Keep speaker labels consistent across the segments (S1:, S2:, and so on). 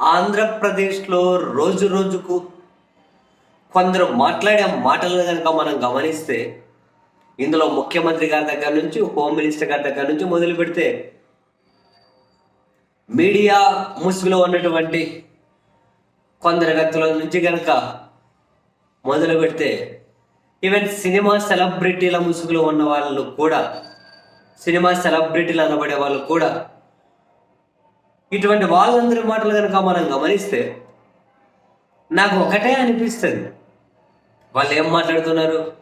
S1: ఆంధ్రప్రదేశ్లో రోజు రోజుకు కొందరు మాట్లాడే మాటలను కనుక మనం గమనిస్తే ఇందులో ముఖ్యమంత్రి గారి దగ్గర నుంచి హోమ్ మినిస్టర్ గారి దగ్గర నుంచి మొదలు పెడితే మీడియా ముసుగులో ఉన్నటువంటి కొందరు వ్యక్తుల నుంచి కనుక మొదలు పెడితే ఈవెన్ సినిమా సెలబ్రిటీల ముసుగులో ఉన్న వాళ్ళు కూడా సినిమా సెలబ్రిటీలు అనబడే వాళ్ళు కూడా ఇటువంటి వాళ్ళందరి మాటలు కనుక మనం గమనిస్తే నాకు ఒకటే అనిపిస్తుంది. వాళ్ళు ఏం మాట్లాడుతున్నారు?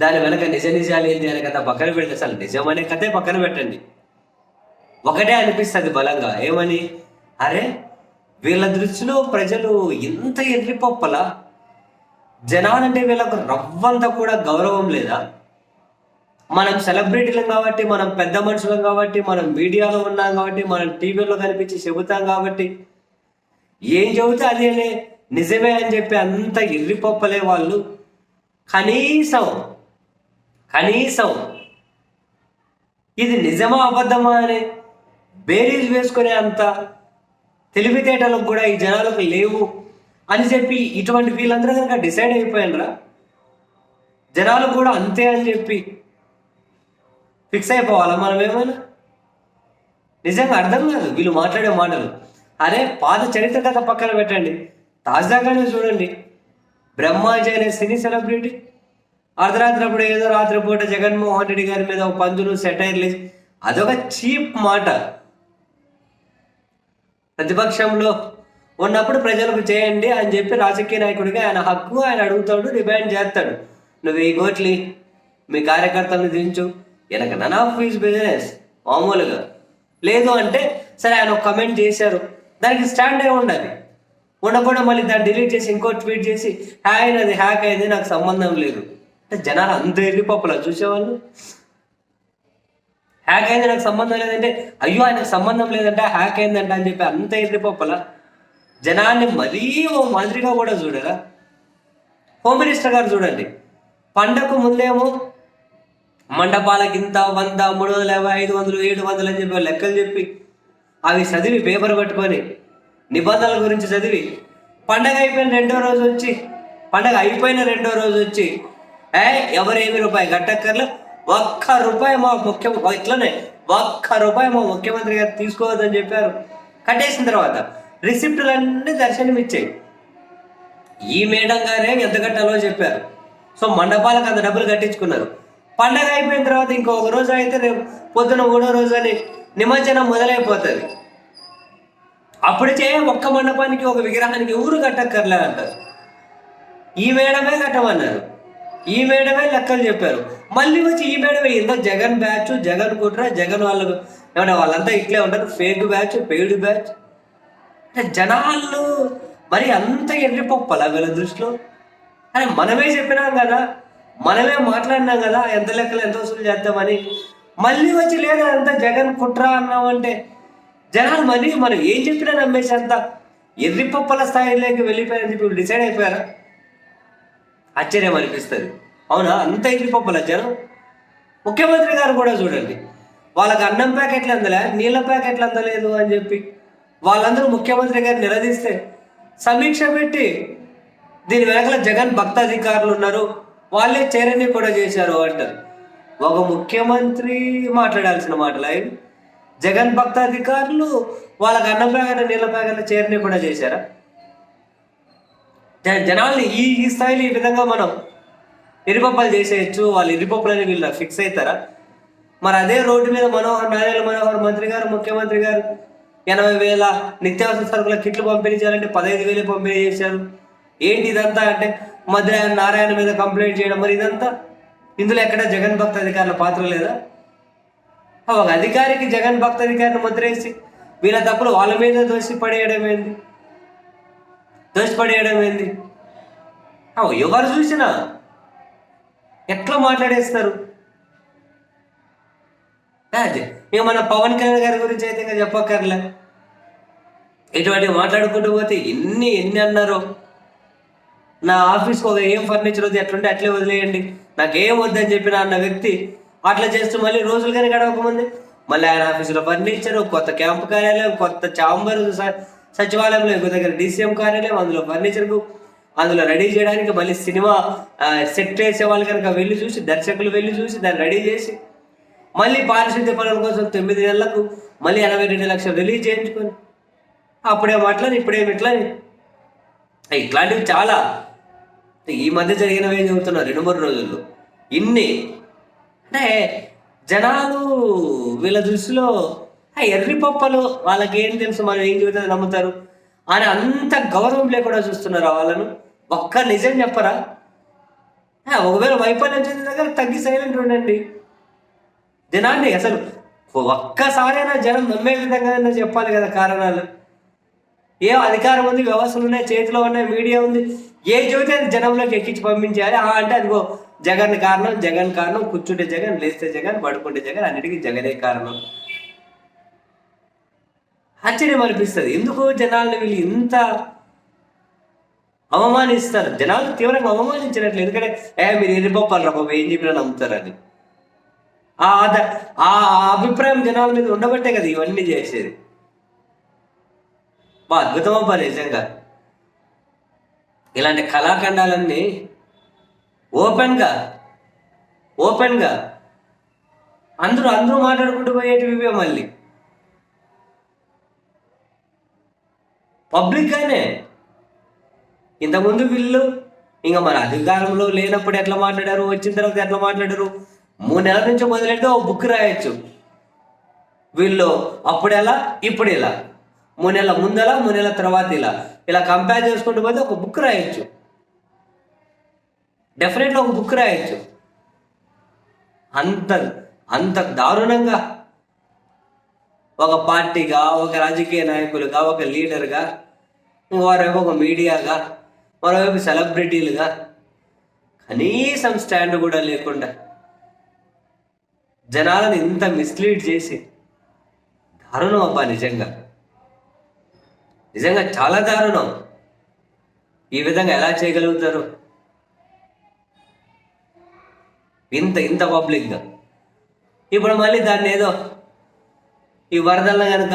S1: దాని వెనక నిజ నిజాలు ఏంటి అనే కథ పక్కన పెడితే అసలు నిజం అనే కథే పక్కన పెట్టండి. ఒకటే అనిపిస్తుంది బలంగా. ఏమని? అరే వీళ్ళ దృష్టిలో ప్రజలు ఇంత ఎర్రిపప్పలా జనాలంటే వీళ్ళకు రవ్వంతా కూడా గౌరవం లేదా? మనం సెలబ్రిటీలం కాబట్టి మనం పెద్ద మనుషులం కాబట్టి మనం మీడియాలో ఉన్నాం కాబట్టి మనం టీవీలో కనిపించి చెబుతాం కాబట్టి ఏం చెబితే అదేనే నిజమే అని చెప్పి అంత ఎర్రిపప్పలే వాళ్ళు. కనీసం కనీసం ఇది నిజమా అబద్ధమా అని బేరీజ్ వేసుకునే అంత తెలివితేటలకు కూడా ఈ జనాలకు లేవు అని చెప్పి ఇటువంటి వీళ్ళందరూ కనుక డిసైడ్ అయిపోయినరా? జనాలు కూడా అంతే అని చెప్పి ఫిక్స్ అయిపోవాలా మనం ఏమైనా? నిజంగా అర్థం కాదు వీళ్ళు మాట్లాడే మాటలు. అరే పాత చరిత్ర కథ పక్కన పెట్టండి. తాజాగానే చూడండి. బ్రహ్మాజీ అనే సినీ సెలబ్రిటీ. అర్ధరాత్రి అప్పుడు ఏదో రాత్రిపూట జగన్మోహన్ రెడ్డి గారి మీద ఒక పందులు సెటైర్లు అదొక చీప్ మాట. ప్రతిపక్షంలో ఉన్నప్పుడు ప్రజలకు చేయండి అని చెప్పి రాజకీయ నాయకుడిగా ఆయన హక్కు ఆయన అడుగుతాడు డిమాండ్ చేస్తాడు. నువ్వు ఈ కోట్లి మీ కార్యకర్తలను దించు. వెనక నన్ ఆఫ్ ఫీజ్ బిజినెస్ మామూలుగా. లేదు అంటే సరే ఆయన ఒక కమెంట్ చేశారు. దానికి స్టాండ్ అయి ఉండాలి ఉండకుండా మళ్ళీ దాన్ని డిలీట్ చేసి ఇంకో ట్వీట్ చేసి హ్యాక్ అది హ్యాక్ అయింది నాకు సంబంధం లేదు. అంటే జనాలు అంత వెళ్ళిపోపలా చూసేవాళ్ళు? హ్యాక్ అయింది నాకు సంబంధం లేదంటే అయ్యో ఆయనకు సంబంధం లేదంటే హ్యాక్ అయిందంట అని చెప్పి అంత వెళ్ళిపోపలా జనాన్ని మరీ ఓ మాదిరిగా కూడా చూడరా? హోమ్ మినిస్టర్ గారు చూడండి. పండకు ముందేమో మండపాలకి ఇంత వంద మూడు వందల యాభై ఐదు వందలు ఏడు వందలు అని చెప్పి లెక్కలు చెప్పి అవి చదివి పేపర్ పట్టుకొని నిబంధనల గురించి చదివి పండగ అయిపోయిన రెండో రోజు వచ్చి పండగ అయిపోయిన రెండో రోజు వచ్చి ఏ ఎవరేమి రూపాయి గట్టక్కర్లు ఒక్క రూపాయి మా ముఖ్య ఇట్లనే ఒక్క రూపాయి మా ముఖ్యమంత్రి గారు తీసుకోవద్దని చెప్పారు. కట్టేసిన తర్వాత రిసిప్టులన్నీ దర్శనం ఇచ్చాయి ఈ మేడం గారే ఎంత కట్టాలో చెప్పారు. సో మండపాలకు అంత డబ్బులు కట్టించుకున్నారు. పండగ అయిపోయిన తర్వాత ఇంకొక రోజు అయితే రేపు పొద్దున మూడో రోజు అని నిమజ్జనం మొదలైపోతుంది. అప్పుడు ఒక్క మండపానికి ఒక విగ్రహానికి ఊరు కట్టక్కర్లే అంటారు. ఈ మేడమే కట్టమన్నారు. ఈ మేడమే లెక్కలు చెప్పారు. మళ్ళీ వచ్చి ఈ మేడమే ఇంత జగన్ బ్యాచ్ జగన్ కుట్ర జగన్ వాళ్ళకు ఏమన్నా వాళ్ళంతా ఇట్లే ఉంటారు. Fake batch paid batch. అంటే జనాలు మరి అంత ఎర్రిపొప్పలా వీళ్ళ దృష్టిలో. అరే మనమే చెప్పినాం కదా. మనమే మాట్లాడినాం కదా ఎంత లెక్కలు ఎంత వసూలు చేద్దామని. మళ్ళీ వచ్చి లేదా అంత జగన్ కుట్ర అన్నామంటే జనాలు మరి మనం ఏం చెప్పినా నమ్మేసి అంత ఎర్రిపప్పల స్థాయిలోకి వెళ్ళిపోయారని చెప్పి డిసైడ్ అయిపోయారా? ఆశ్చర్యం అనిపిస్తుంది అవునా? అంత ఎర్రిపప్పల జనం? ముఖ్యమంత్రి గారు కూడా చూడండి వాళ్ళకి అన్నం ప్యాకెట్లు అందలే నీళ్ళ ప్యాకెట్లు అందలేదు అని చెప్పి వాళ్ళందరూ ముఖ్యమంత్రి గారు నిలదీస్తే సమీక్ష పెట్టి దీని వెనకాల జగన్ భక్త అధికారులు ఉన్నారు వాళ్ళే చేరని కూడా చేశారు అంటారు. ఒక ముఖ్యమంత్రి మాట్లాడాల్సిన మాటలు ఆయన జగన్ భక్త అధికారులు వాళ్ళకి అన్నం ప్యాకెట్ నీళ్ళ ప్యాకెట్లు చేరని కూడా చేశారా? జనాల్ని ఈ ఈ స్థాయిలో ఈ విధంగా మనం ఇరుపప్పలు చేసేయచ్చు వాళ్ళు ఇరుపప్పులని వీళ్ళు ఫిక్స్ అవుతారా మరి అదే రోడ్డు మీద మనోహర్ నారాయణ మనోహర్ మంత్రి గారు ముఖ్యమంత్రి గారు ఎనభై వేల నిత్యావసర సరుకుల కిట్లు పంపిణీ చేయాలంటే పదహైదు వేలు పంపిణీ చేశారు. ఏంటి ఇదంతా అంటే మధ్య నారాయణ మీద కంప్లైంట్ చేయడం మరి ఇదంతా? ఇందులో ఎక్కడ జగన్ భక్త అధికారుల పాత్ర లేదా? ఒక అధికారికి జగన్ భక్త అధికారిని ముద్రేసి వీళ్ళ తప్పులు వాళ్ళ మీద దోషి పడేయడం ఏంది? దోషి పడేయడం ఏంది ఎవరు చూసినా? ఎట్లా మాట్లాడేస్తారు? అదే. ఇక మన పవన్ కళ్యాణ్ గారి గురించి అయితే ఇంకా చెప్పక్కర్లే. ఇటువంటి మాట్లాడుకుంటూ పోతే ఎన్ని ఎన్ని అన్నారో? నా ఆఫీస్కి ఒక ఏం ఫర్నిచర్ వద్దు ఎట్లుంటే అట్లే వదిలేయండి. నాకేం వద్దని చెప్పిన అన్న వ్యక్తి అట్లా చేస్తూ మళ్ళీ రోజులు కానీ గడవకముంది మళ్ళీ ఆయన ఆఫీసులో ఫర్నిచర్ కొత్త క్యాంపు కార్యాలయం కొత్త చాంబర్ సచివాలయంలో ఇంకో దగ్గర డీసీఎం కార్యాలయం అందులో ఫర్నిచర్కు అందులో రెడీ చేయడానికి మళ్ళీ సినిమా సెట్ చేసే వాళ్ళు కనుక వెళ్ళి చూసి దర్శకులు వెళ్ళి చూసి దాన్ని రెడీ చేసి మళ్ళీ పారిశుద్ధ్య పనుల కోసం తొమ్మిది నెలలకు మళ్ళీ ఎనభై రెండు లక్షలు రిలీజ్ చేయించుకొని. అప్పుడేం అట్లా ఇప్పుడేమి ఇట్లని. ఇట్లాంటివి చాలా ఈ మధ్య జరిగినవి ఏం చెబుతున్నారు రెండు మూడు రోజుల్లో. ఇన్ని. అంటే జనాలు వీళ్ళ దృష్టిలో "ఆ, ఎర్రి పప్పలు వాళ్ళకి ఏం తెలుసు మనం ఏం చెబుతుంది నమ్ముతారు. అని అంత గౌరవం లేకుండా చూస్తున్నారు వాళ్ళను. ఒక్క నిజం చెప్పరా? ఒకవేళ వైఫల్యం చెందిన దగ్గర తగ్గి సైలెంట్ ఉండండి. జనాన్ని అసలు ఒక్కసారైనా జనం నమ్మే విధంగా చెప్పాలి కదా కారణాలు. ఏ అధికారం ఉంది వ్యవస్థలు ఉన్నాయి చేతిలో ఉన్నాయి మీడియా ఉంది ఏ చెబితే అది జనంలోకి ఎక్కించి పంపించేయాలి ఆ అంటే అదిగో జగన్ కారణం జగన్ కారణం కూర్చుంటే జగన్ లేస్తే జగన్ పడుకుంటే జగన్ అన్నిటికీ జగనే కారణం. ఆశ్చర్యం అనిపిస్తుంది. ఎందుకు జనాల్ని వీళ్ళు ఇంత అవమానిస్తారు. జనాలు తీవ్రంగా అవమానించినట్లు ఎందుకంటే ఏ మీరు ఎర్రిపప్పాలు రా బాబు ఏం చెప్పినా నమ్ముతారని. ఆ ఆ అభిప్రాయం జనాల మీద ఉండబట్టే కదా ఇవన్నీ చేసేది. బా అద్భుతం అబ్బా నిజంగా. ఇలాంటి కళాఖండాలన్నీ ఓపెన్గా ఓపెన్గా అందరూ అందరూ మాట్లాడుకుంటూ పోయేటివి ఇవే మళ్ళీ. పబ్లిక్గానే ఇంతకుముందు వీళ్ళు ఇంకా మన అధికారంలో లేనప్పుడు ఎట్లా మాట్లాడారు వచ్చిన తర్వాత ఎట్లా మాట్లాడారు? మూడు నెలల నుంచి మొదలెడితే ఒక బుక్ రాయొచ్చు. వీళ్ళు అప్పుడు ఎలా ఇప్పుడు ఇలా మూడు నెలల ముందలా మూడు నెలల తర్వాత ఇలా. ఇలా కంపేర్ చేసుకుంటూ పోతే ఒక బుక్ రాయొచ్చు. డెఫినెట్గా ఒక బుక్ రాయొచ్చు. అంత అంత దారుణంగా. ఒక పార్టీగా ఒక రాజకీయ నాయకులుగా ఒక లీడర్గా వారేమో ఒక మీడియాగా మరోవైపు సెలబ్రిటీలుగా కనీసం స్టాండ్ కూడా లేకుండా జనాలను ఇంత మిస్లీడ్ చేసి దారుణం అబ్బా నిజంగా. నిజంగా చాలా దారుణం. ఈ విధంగా ఎలా చేయగలుగుతారు? ఇంత ఇంత పబ్లిక్గా. ఇప్పుడు మళ్ళీ దాన్ని ఏదో ఈ వరదల్లో కనుక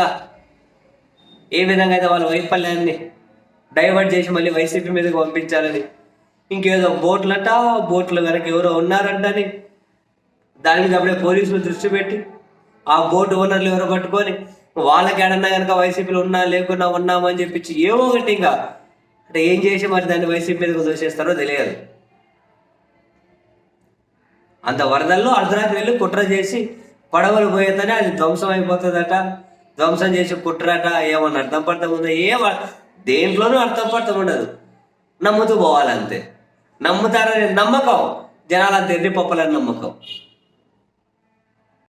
S1: ఏ విధంగా అయితే వాళ్ళ వైఫల్యాన్ని డైవర్ట్ చేసి మళ్ళీ వైసీపీ మీదకి పంపించాలని ఇంకేదో బోట్లట బోట్లు కనుక ఎవరో ఉన్నారంటని దాని మీద అప్పుడే పోలీసులు దృష్టి పెట్టి ఆ బోటు ఓనర్లు ఎవరో పట్టుకొని వాళ్ళకి ఏడన్నా కనుక వైసీపీలో ఉన్నా లేకున్నా ఉన్నామని చెప్పించి ఏవో ఒకటి ఇంకా అంటే ఏం చేసి మరి దాన్ని వైసీపీ మీదకి దోషేస్తారో తెలియదు. అంత వరదల్లో అర్ధరాత్రి వెళ్ళి కుట్ర చేసి పడవలు పోయేతనే అది ధ్వంసం అయిపోతుందట. ధ్వంసం చేసి కుట్రట ఏమన్నా అర్థం పడతాం ఉందా? ఏం దేంట్లోనూ అర్థం పడతాం ఉండదు. నమ్ముతూ పోవాలంతే. నమ్ముతారనే నమ్మకం. జనాలంత ఎర్రి పప్పలని నమ్మకం.